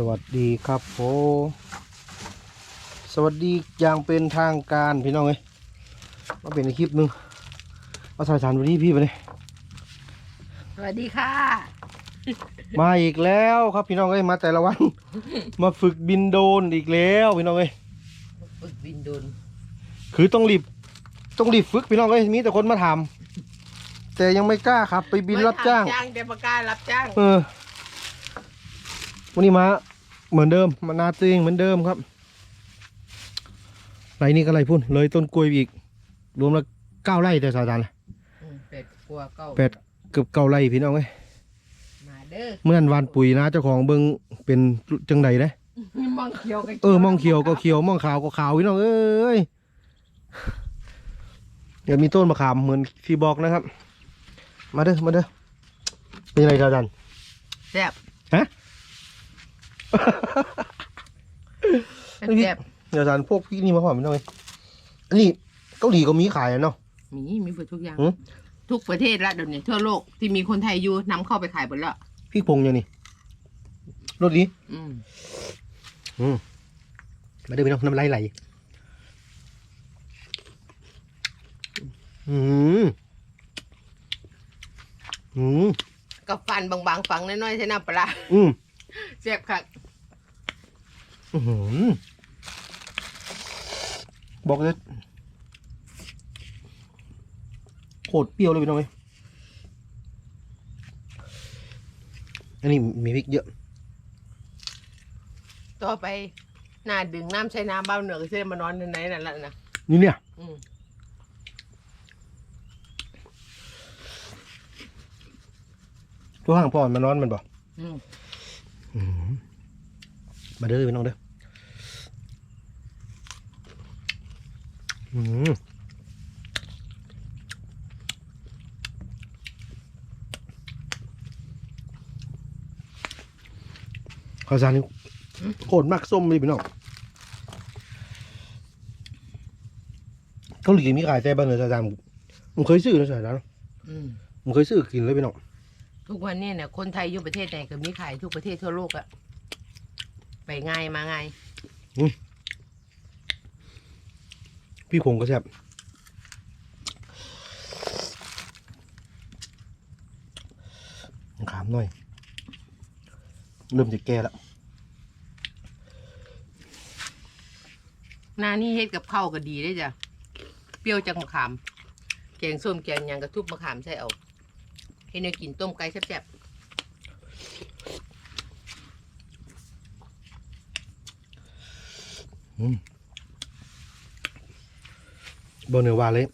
สวัสดีครับผมสวัสดีอย่างเป็นทางการพี่น้องเอ้ยมาเป็นอีกคลิปหนึงมาถ่ายสารวันนี้พี่ไปเลยสวัสดีค่ะ มาอีกแล้วครับพี่น้องเอ้ยมาแต่ละวัน มาฝึกบินโดรนอีกแล้วพี่น้องเอ้ยฝึกบินโดน คือต้องรีบต้องรีบฝึกพี่น้องเอ้ยมีแต่คนมาถามแต่ยังไม่กล้าครับ ไปบินรับจ้างจ้างแต่ประกล้ารับจ้าง เออ วันนี้มาเหมือนเดิมมานาตัวเองเหมือนเดิมครับไรนี่ก็ไรพุ่นเลยต้นกล้วยไปอีก รวมแล้วเก้าไร่แต่สาดานอืมเป็ดกลัวเก้าแปดเกือบเก้าไร่พี่น้องเอ้ยมาเด้อเมื่อนั้นวานปุ๋ยนะเจ้าของเบิงเป็นจังใดนะมองเขียวกันเออมองเขียวก็เขียวมองขาวก็ขาวพี่น้องเอ้ยเดี๋ยวมีต้นมะขามเหมือนที่บอกนะครับ มาเด้อมาเด้อเป็นยังไงสาดานแซ่บฮะ แซ่บเดี๋ยวสารพวกพี่นี่มาขอพี่น้องเอ้ยอันนี้เกาหลีก็มีขายอะเนาะมีมีหมดทุกอย่าง หือทุกประเทศละเดี๋ยวนี้ทั่วโลกที่มีคนไทยอยู่นำเข้าไปขายหมดแล้วพี่พงอย่างนี้รสดีอืมอืมมาเด้อพี่น้องน้ำลายไหลอืมอืม กับฟันบางๆฝังน้อยๆใช่น้ำปลาร้าอืม แซ่บค่ะอื้อหือบอกเลยโคตรเปรี้ยวเลยพี่น้องเอ้ยอันนี้มีพริกเยอะ ต่อไปหน้าดึงน้ำใช้น้ำเบ้าเหนือก็จะได้มานอนในไหนนั่นแหละนะนี่เนี่ย อืมตัวห่างพ่อมันนอนมันบ่อืมอื้อหือ มาเด้อพี่น้องเด้ออืมข้าวสารนี่โคตรมากส้มเลยพี่น้องเกาหลีมีขายแต่บ้านเนือสายดำผมเคยซื้อนะสายดอืมำผมเคยซื้อกินเลยพี่น้อง ทุกวันนี้เนี่ยคนไทยอยู่ประเทศไหนก็มีขายทุกประเทศทั่วโลกอะไปง่ายมาง่ายพี่ผงก็แซ่บขามหน่อย เริ่มจะแก่แล้วหน้านี่เฮ็ดกับข้าวก็ดีได้จ้ะ เปรี้ยวจากมะขาม แกงส้มแกงหยังกระทุบมะขามใส่เอา เฮ็ดแนวกินต้มไก่แซ่บบอเนอร์ว่าเลย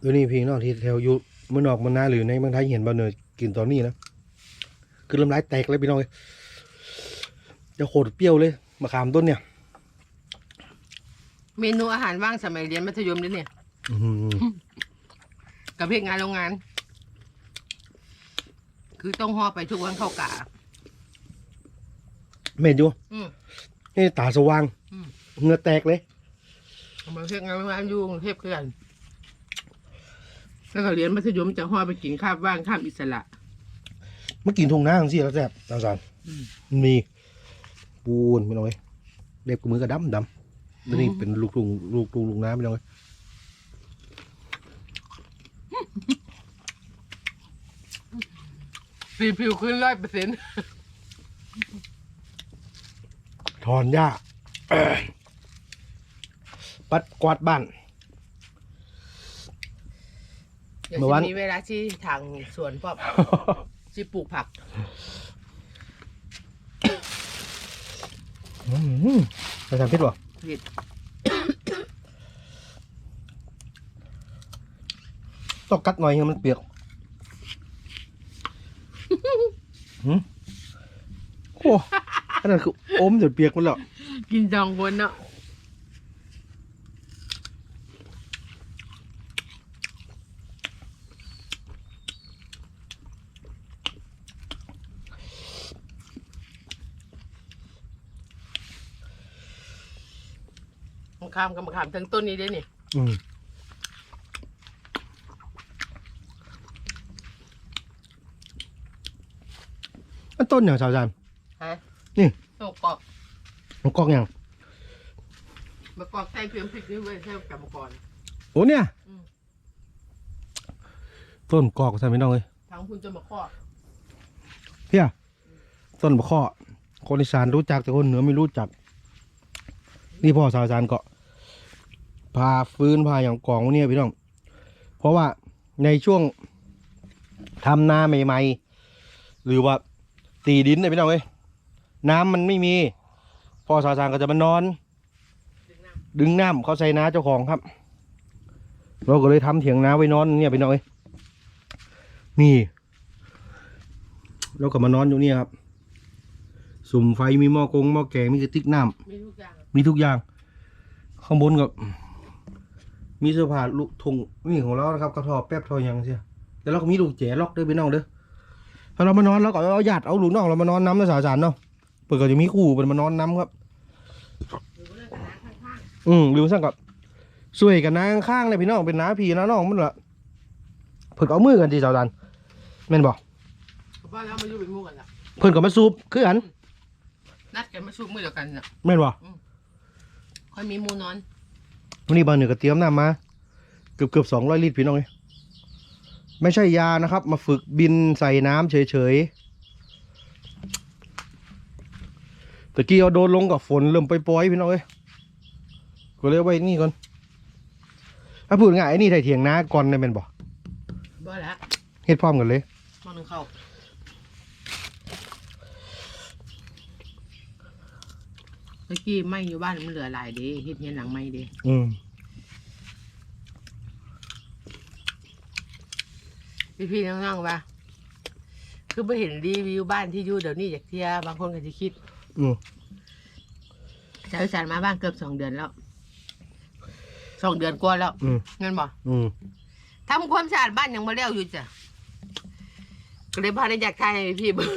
เดี๋ยวนี้พี่น้องที่แถวอยู่เมืองนอกเมืองนาหรือในเมืองไทยเห็นบอเนอร์กินตอนนี้นะคือลำลายแตกเลยพี่น้องเลยจะโคตรเปรี้ยวเลยมะขามต้นเนี่ยๆเมนูอาหารว่างสมัยเรียนมัธยมเลยเนี่ยอื้อหือกับเพกงานโรงงาน คือต้องห่อไปทุกวันเข้ากะ เมนอยู่อืมนี่ตาสว่างอืม เหงื่อแตกเลย เอามาเพกงานโรงงานอยู่กรุงเทพเพื่อนแล้วก็เรียนมัธยมจะห่อไปกินข้าวว่างข้ามอิสระ เมื่อกินทงหน้าจังสิแล้วแซ่บตาสารอืมมีปูนไม่น้อยเล็บกับมือก็ดำดำแล้วนี่เป็นลูกลุงลูกลุงลูกน้ำไม่น้อย สีผิวขึ้นร้อยเปอร์เซ็นต์ถอนหญ้าปัดกวาดบ้าน เดี๋ยวเมื่อวานจะมีเวลาที่ทางสวนพ่อที่ปลูกผัก อืมไปทำพิษบ่เห็ดต้องกัดหน่อยให้มันเปียก หืมโอ้ ขนาดคืออมจนเปียกหมันแล้วกินจองคนเนาะมะขามกับมะขามทั้งต้นนี้ด้วยนี่อืมอันต้นอย่างสาวจัน ฮะนี่ตกกรอบน้องกอกยังมะกอกใส่เพียงพริกนี่เว้ยใส่กับมะกอก โอ้เนี่ยอืม ต้นกอกใช่ไหมน้องเอ้ยทางคุณจะมาข้อเพียต้นบะข้อคนอีสานรู้จักแต่คนเหนือไม่รู้จัก นี่พ่อสาวสารเกาะพาฟื้นพาอย่างกองเนี่ยพี่น้อง เพราะว่าในช่วงทำนาใหม่ ๆ หรือว่าตีดินเนี่ยพี่น้องเอ้ย น้ำมันไม่มีพ่อสาวสารก็จะมานอน ดึงน้ำเขาใส่นาเจ้าของครับ เราก็เลยทำเถียงน้าไว้นอนเนี่ยพี่น้องเอ้ยนี่เราก็มานอนอยู่เนี่ยครับ สุ่มไฟมีหม้อกงหม้อแกงมีกระติกน้มีทุกอย่างำมีทุกอย่าง ข้างบนก็มีเสื้อผ้าลูกทงนี่ของเรานะครับกระทอแป๊บทอยังเชียแต่เราก็มีลูกแจล็อกด้วยพี่น้องเด้อถ้าเรามานอนเราก็เอาญาติเอาลูกน้องเรามานอนน้ำนะสาวสารเนาะ เปิดก็จะมีคู่เป็นมานอนน้ำครับหรือว่าเรื่องกับน้ำข้างอืมหรือสั่งกับสวยกับนางข้างเลยพี่น้องเป็นน้าพี่น้าน้องมันละเพิ่นก็เอามือกันที่สาวสารแม่นบอกๆเพราะว่าเรามาอยู่เป็นหมู่กันละเพิ่นก็มาซูบคือกันนัดกันมาชุบมือเดียวกันน่ะแม่นบอกค่อยมีหมูนอนวันนี้บางหนึ่งก็เตรียมน้ำมา เกือบเกือบสองร้อยลิตรพี่น้องเลยไม่ใช่ยานะครับ มาฝึกบินใส่น้ำเฉยๆ ตะกี้เอาโดนลงกับฝนเริ่มไปปล่อยๆพี่น้องเลยก็เลยเอาไว้นี่ก่อนถ้าพูดง่ายไอ้นี่ไถเถียงนาก่อนเนี่ยเป็นบ่บ่ละเฮ็ดพร้อมกันเลยมองหนึ่งเข้าเมื่อกี้ไม่อยู่บ้านมันเหลือหลายเด้เฮ็ดเงี้ยหลังไม่เด้อืมพี่พี่ๆน้องๆว่า คือไปเห็นรีวิวบ้านที่อยู่เดี๋ยวนี้จากเที่ยบางคนก็จะคิด อืมชาวอีสานมาบ้านเกือบสองเดือนแล้วสองเดือนกว่าแล้วอืม เงินบ่อืมทำความสะอาดบ้านยังมาแล้วอยู่จ้ะก็เลยพาในอยากทายให้พี่เบิ่ง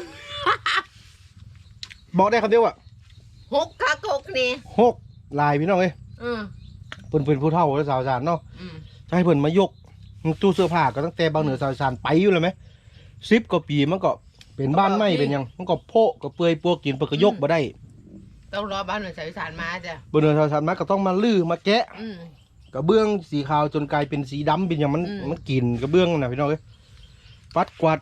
บอกได้คำเดียวอะหกกะกกนี่หกลายพี่น้องเลยเออเพิ่นเป็นผู้เฒ่าและสาวสารเนาะอืมจะให้เพิ่นมายกตู้เสื้อผ้าก็ตั้งแต่บางเหนือสาวสารไปอยู่เลยไหมสิบกว่าปีมันก็ เป็นบ้านไหมเป็นหยังมันก็โพะก็เปื่อยปวกกินเปิดก็ยกมาได้ต้องรอบ้านหน่วยชาวอีสานมาจ้ะบางเหนือสาวสารมาก็ต้องมาลื้อมาแกะอืม กระเบื้องสีขาวจนกลายเป็นสีดำเป็นอย่างมันอืม มันกินกระเบื้องน่ะพี่น้องเอ้ยปัดกวาด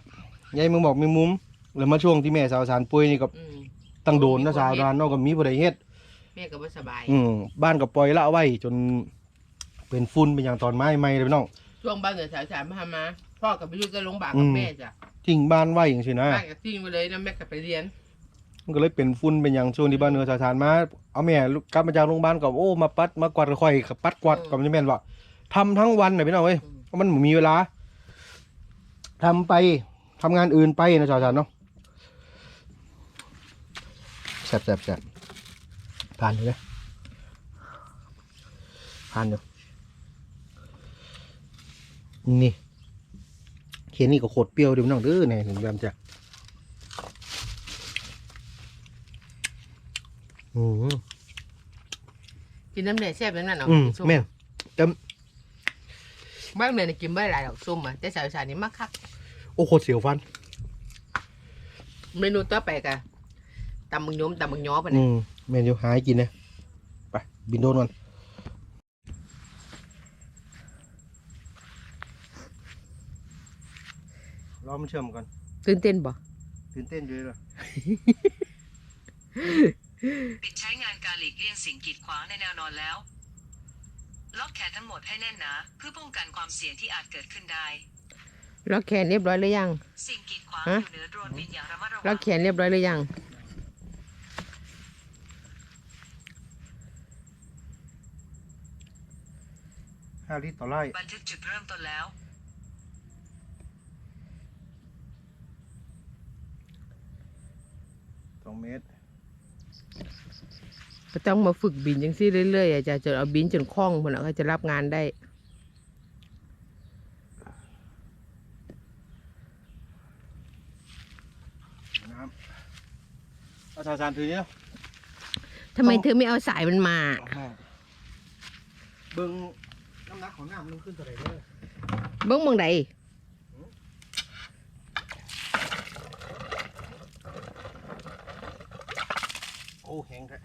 ยายมึงบอกมีมุมแล้วมาช่วงที่แม่สาวสารป่วยนี่ก็อืมตั้งโดนนะสาวสารเนอกก็มีบ่ได้เฮ็ด แม่ก็บ่สบายอืมบ้านก็ปล่อยละเอาไว้จนเป็นฝุ่นเป็นอย่างตอนไม้ไหม้เลยพี่น้อง ช่วงบ้านหน่วยชาวอีสานมาหามาพ่อกับไปอยู่จะลงบาลอืกับมแม่จ้ะ ทิ้งบ้านไว้อย่างสินะ บ้านก็ทิ้งไปเลยนะแม่ก็ไปเรียน มันก็เลยเป็นฝุ่นเป็นอย่างช่วงที่บ้านเนือสถานมา เอาแม่กลับมาจากโรงพยาบาลก็โอ้มาปัดมากวาดค่อยๆปัดกวาดก็มันจะแม่นว่าทำทั้งวันน่ะพี่น้องเอ้ยอืม เพราะมันบ่มีเวลาทำไปทำงานอื่นไปนะชาวสารเนาะแซ่บแซ่บแซ่บผ่านอยู่เลยผ่านอยู่นี่ เขียนนี่ก็โคตรเปรี้ยวเดี๋ยวน้องเด้อเนี่ยถึงแบบจะอืมกินน้ำเหนือแซ่บอย่างนั้นเนาะอืมส้แม่นบ้านเหนือนี่กินไม่หลายดอกส้มอะแต่ชาวอีสานนี่มักคักโอ้โคตรเสียวฟัน เมนูต่อไปกะตำมึงยมตำมึงย้อปะอืเนี่ยมแม่นอยู่หายกินนะไปบินโดนก่อน อมันเชื่อมก่อนตื่นเต้นบ่ตื่นเต้นอยู่เลยล่ะปิดใช้งานการหลีกเลี่ยงสิ่งกีดขวางในแนวนอนแล้ว ล็อกแขนทั้งหมดให้แน่นหนาเพื่อป้องกันความเสี่ยงที่อาจเกิดขึ้นได้ ล็อกแขนเรียบร้อยหรือยัง สิ่งกีดขวางฮะอยู่เหนือโดรนบินอย่างระมัดระล็วัอกแขนเรียบร้อยหรือยัง ห้าลิตรต่อไร่บันทึกจุดเริ่มต้นแล้ว สอง เมตรก็ต้องมาฝึกบินจังซี่เรื่อยๆอาจจะจนเอาบินจนคล่องคนละก็จะรับงานได้น้ำเอาชาจานถือเนี่ยทำไมเธอไม่เอาสายมันมา เบิ้งน้ำหนักของน้ำมันขึ้นเท่าไหร่เลยเบิ้งเมืองใด อ้แห้งแท้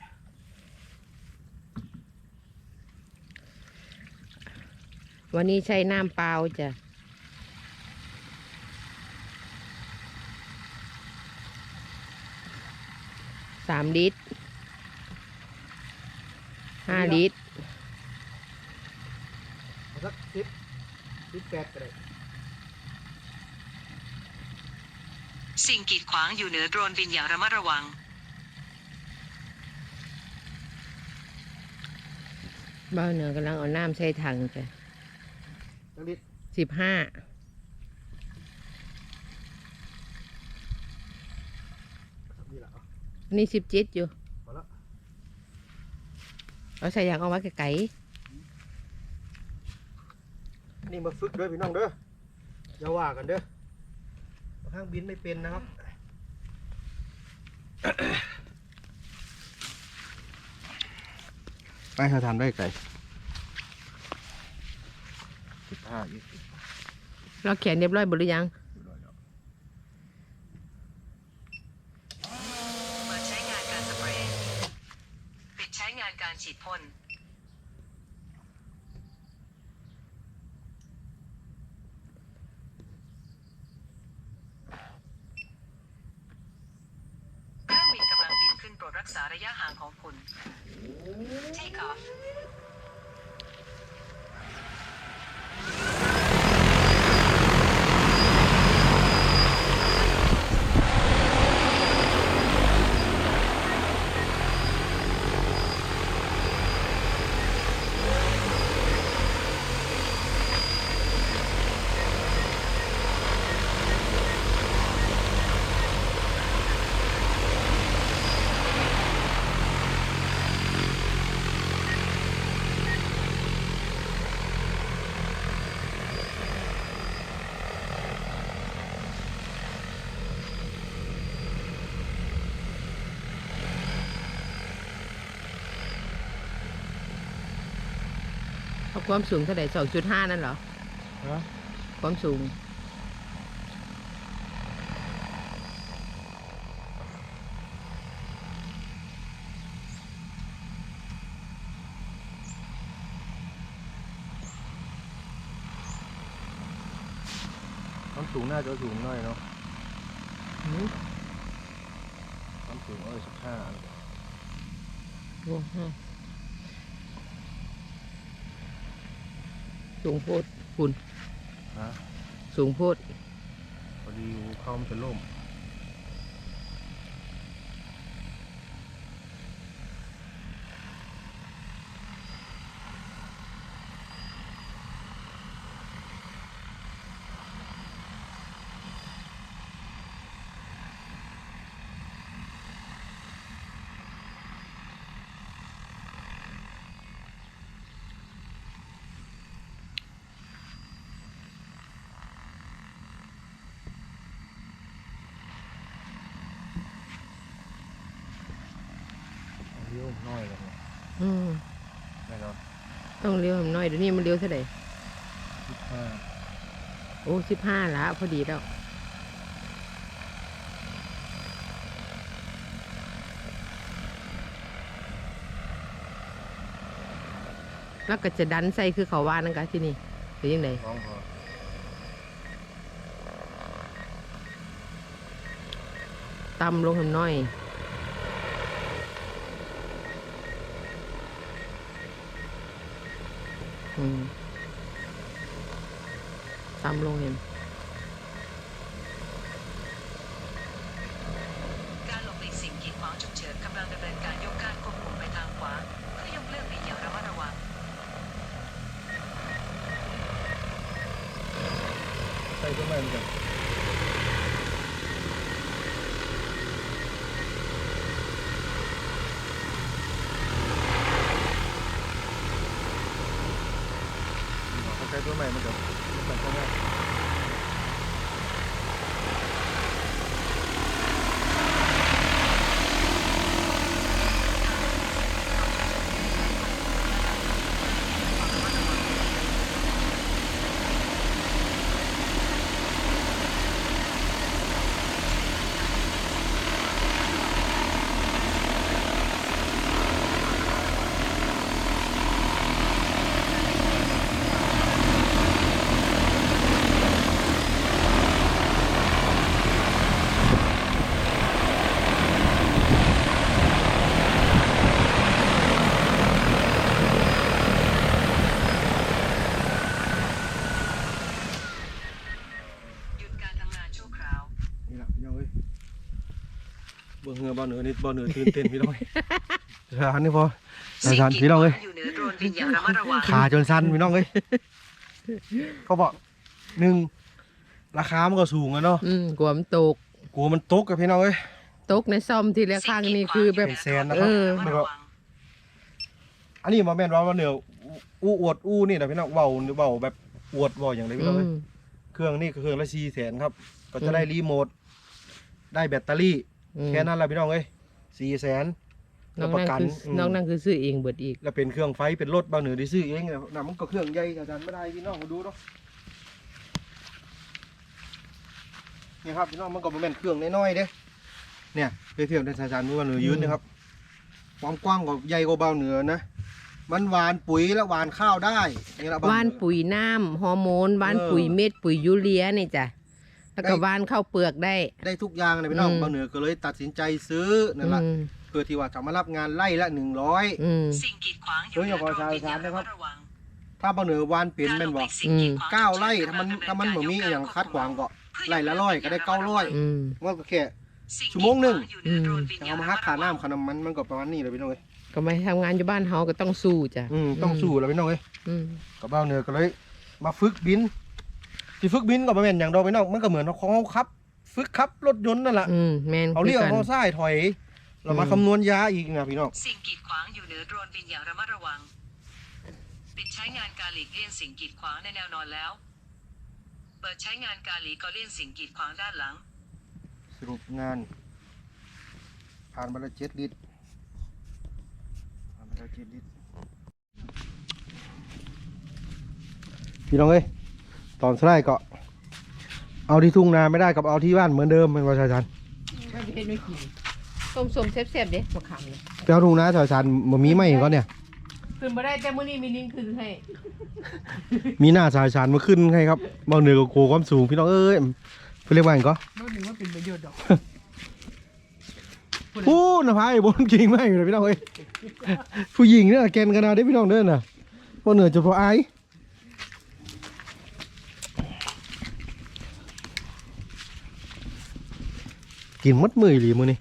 วันนี้ใช้น้ำเปล่าจ้ะสามลิตรห้าลิตรเอาสักสิบสิบแปดก็ได้สิ่งกีดขวางอยู่เหนือโดรนบินอย่างระมัดระวัง บ้านเหนือกำลังเอาน้ำใส่ถังจ้ะสักลิตรสิบห้าสักนี่ละเอานี่สิบเจ็ดอยู่พอละเอาใส่อย่างเอาไว้ไกลนี่มาฝึกเด้อพี่น้องเด้ออย่าว่ากันเด้อข้างบินไม่เป็นนะครับ ไปถ้าทำได้ไก่สิบห้ายี่สิบๆเราเขียนเรียบร้อยหมดหรือยังเปิดใช้งานการสเปรย์ ปิดใช้งานการฉีดพ่น เครื่องบินกำลังบินขึ้นโปรดรักษาระยะห่าง ของคุณ Take off ความสูงเท่าไหร่สองจุดห้านั่นเหรอ ฮะความสูงความสูงน่าจะสูงหน่อยเนาะอืมความสูงเออสิบห้า โอ้ห้ สูงโพดคุณฮะสูงโพดพอดีเข้ามันจะล่ม น้อยเลยเนี่ยอืมแน่นอนต้องเลี้ยวหน่อยเดี๋ยวนี้มันเลี้ยวเท่าไหร่สิบห้าโอ้สิบห้าละพอดีแล้วแล้วก็จะดันใส่คือเขาว่านั่นกะที่นี่หรือยังไงน้องพอตำลงหน่อย อืมตำลงเห็นการหลบหลีกสิ่งกีดขวางฉุกเฉินกำลังดำเนินการยกการควบคุมไปทางขวาเพื่อยกเลิกบินอย่างระมัดระวังใส่ต้นไม้เหมือนกันเขา ใช้ต้นไม้เหมือนกั เบิ่งเหงือบ่เหนือนี่บ่เหนือตื่นเต้นพี่น้องสถานนี่พอสถานพี่น้องเอ้ยอยู่เหนือโดรนบินอย่างระมัดระวังขาจนสั้นพี่น้องเอ้ยเขาบอกหนึ่งราคามันก็สูงอะเนาะอืมกลัวมันตกกลัวมันตกกับพี่น้องเอ้ยตกในซ่อมทีละข้างนี่คือแบบเป็นแสนนะครับเออแล้วก็อันนี้มาแม่นว่าว่าเหนืออู้อวดอู้นี่นะพี่น้องเว้าหรือเว้าแบบอวดเว้าอย่างไรพี่น้องเอ้ยอืมเครื่องนี่ก็เครื่องละสี่แสนครับ ก็อืจะมได้รีโมทได้แบตเตอรี่ อืม แค่นั้นแหละพี่น้องเอ้ยสี่แสนน้องประนั่นกันคืออืมน้องนั่นคือซื้อเองเบิดอีก แล้วเป็นเครื่องไฟเป็นรถบางเหนือได้ซื้อเองเนี่ยนะมันก็เครื่องใหญ่อาจารย์ไม่ได้พี่น้องมาดูเนาะนี่ครับพี่น้องมันก็บ่แม่นเครื่องน้อยๆเด้เนี่ยไปเทียบในอาจารย์มือว่าเหนือยืนนะครับความกว้างกว่าใหญ่กว่าเบาเหนือนะมันหวานปุ๋ยและหวานข้าวได้นี่ละเบาหว่านเหนือปุ๋ยน้ำฮอร์โมนหว่านเออ ปุ๋ยเม็ดปุ๋ยยูเรียนี่จ้ะ แล้วก็ได้ หว่านข้าวเปลือกได้ ได้ทุกอย่างเลยพี่น้องอืมเบาเหนือก็เลยตัดสินใจซื้อนั่นแหละอืมเพื่อที่ว่าจะมารับงานไล่ละหนึ่งร้อย อืม สิ่งกีดขวางอยู่เหนือโดรนบินอย่างระมัดระวังถ้าเบาเหนือหวานเป็นแม่นบอกสิ่งกีดขวางเก้าไร่ถ้ามันถ้ามันบ่มีอหย่างคัดขวางก็ไล่ละร้อยก็ได้เก้าร้อยอืม มันก็แค่สิ่ชั่วโมงหนึ่งกีดขวาอยู่เหนือโดรนบินจะอย่าเอางมาระหักมัดขาระวังน้ำขาน้ำมันมันก็ประมาณนี้เลยพี่น้องเอ้ยก็ไม่ทำงานอยู่บ้านเฮาก็ต้องสู้จ้ะอืมต้องสู้แล้วพี่น้องเอ้ยอืม กับเบ้าเหนือก็เลยมาฝึกบิน ที่ฝึกบินก็บ่แม่นอย่างดอกพี่น้องมันก็เหมือนของเขาขับ ฝึกขับรถยนต์นั่นแหละอืมแมนเขาคือเรียกกันเขาซ้ายถอย เรามาอืมคำนวณยาอีกนะพี่น้องสิ่งกีดขวางอยู่เหนือโดรนบินอย่างระมัดระวัง ปิดใช้งานการหลีกเลี่ยงสิ่งกีดขวางในแนวนอนแล้ว เปิดใช้งานการหลีกก็เลี่ยงสิ่งกีดขวางด้านหลัง สรุปงาน ผ่านมาแล้วเจ็ดลิตรผ่านมาแล้วเจ็ดลิตรพี่น้องเอ้ย ตอนสไลด์ก็ เอาที่ทุ่งนาไม่ได้กับเอาที่บ้านเหมือนเดิมเป็นว่าชายชันไม่เห็นไม่กินต้มส้มแซ่บๆเด้มะขามเนี่ยไปเอาทุ่งนาชายชันบ่มีไหมก็เนี่ยขึ้นมาได้แต่มื้อนี้มีลิงขึ้นให้ มีหน้าชายชันมาขึ้นให้ครับเบาเหนือกับโกความสูงพี่น้องเอ้ยไปเรียกว่าอย่างก็บ่นึกว่าเป็นประโยชน์ดอกพูดนะพายบนจริงไหมเลยพี่น้องเอ้ยผู้หญิงเนี่ยแกนกันนาได้พี่น้องเด้อน่ะเบาเหนือจะพออาย กินมัดมือหรือมือนี่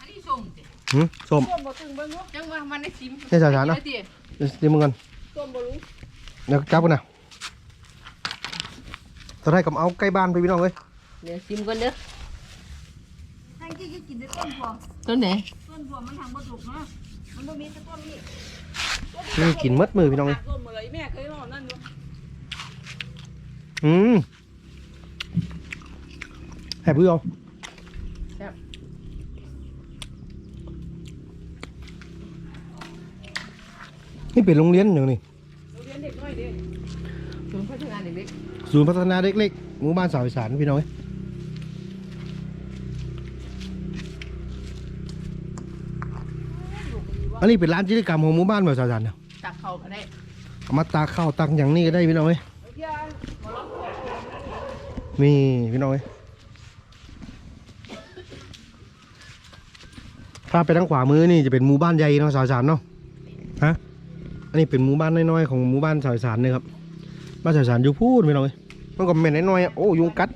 อันนี้ส้มติหืมส้มส้มบ่ถึงเบิ่งจังว่ามันได้ชิมให้สาวๆเนาะติเดี๋ยวเดี๋ยวมึงกันส้มบ่รู้เดี๋ยวจับกันนะจะได้กับเอาใกล้บ้านไปพี่น้องเอ้ยเดี๋ยวชิมก่อนเด้อทางที่จะกินได้ต้นพวงต้นไหนต้นพวงมันทางบ่ถูกเนาะมันบ่มีแต่ต้นนี้นี่กินมัดมือพี่น้องเอ้ยต้นหมดเลยแม่เคยนอนนั่นอยู่อืมแหบเพื่อเอา นี่เป็นโรงเรียนอย่างนี้โรงเรียนเด็กน้อยเด้ศูนย์พัฒนาเด็กศูนย์พัฒนาเด็กเล็กหมู่บ้านสาวอีสานพี่น้องเอ้ยอันนี้เป็นร้านกิจกรรมของหมู่บ้านแบบสาวอีสานเนี่ยๆตักเข้าก็ได้เอามาตากข้าวตักอย่างนี้ก็ได้พี่น้องเอ้ยนี่พี่น้องเอ้ยถ้าไปทางขวามือนี่จะเป็นหมู่บ้านใหญ่เนาะสาวอีสานเนาะฮะ อันนี้เป็นหมู่บ้านน้อยๆของหมู่บ้านสาวอีสานเลยครับบ้านสาวอีสานอยู่พูดพี่น้องเอ้ยมันก็เป็นน้อยๆโอ้ยุงกัด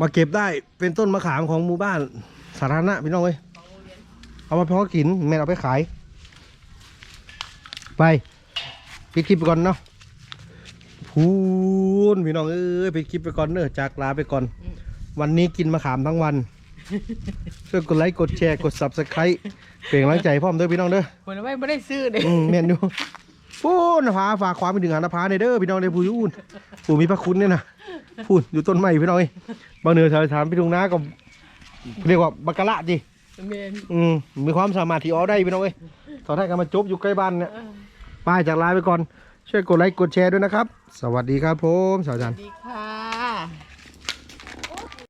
มาเก็บได้เป็นต้นมะขามของหมู่บ้านสาธารณะพี่น้องเอ้ยเอามาเพาะกินแม่เอาไปขาย ไปปิดคลิปไปก่อนเนาะพูนพี่น้องเอ้ยปิดคลิปไปก่อนเนอะจากลาไปก่อน วันนี้กินมะขามทั้งวัน ช่วยกดไลค์กดแชร์กด subscribe เป็นกำลังใจพร้อมเด้อพี่น้องเด้อคนเอาไว้บ่ได้ซื้อเด้อืมแม่นอยู่พูนพาฝากความไปถึงหานภาในเด้อพี่น้องเด้อผู้ยูนผู้มีพระคุณเนี่ยนะพูนอยู่ต้นไม้พี่น้องเอ้ยบางเหนือชาวถามพี่ทุงนาก็เรียกว่าบักกะละจีแม่นอืมมีความสามารถที่ออได้พี่น้องเอ้ยตอนแรกก็มาจบอยู่ใกล้บ้านเนี่ยป้ายจากลาไปก่อน ช่วยกดไลค์กดแชร์ด้วยนะครับ สวัสดีครับผมสาวจัสนวัสดีค่ะ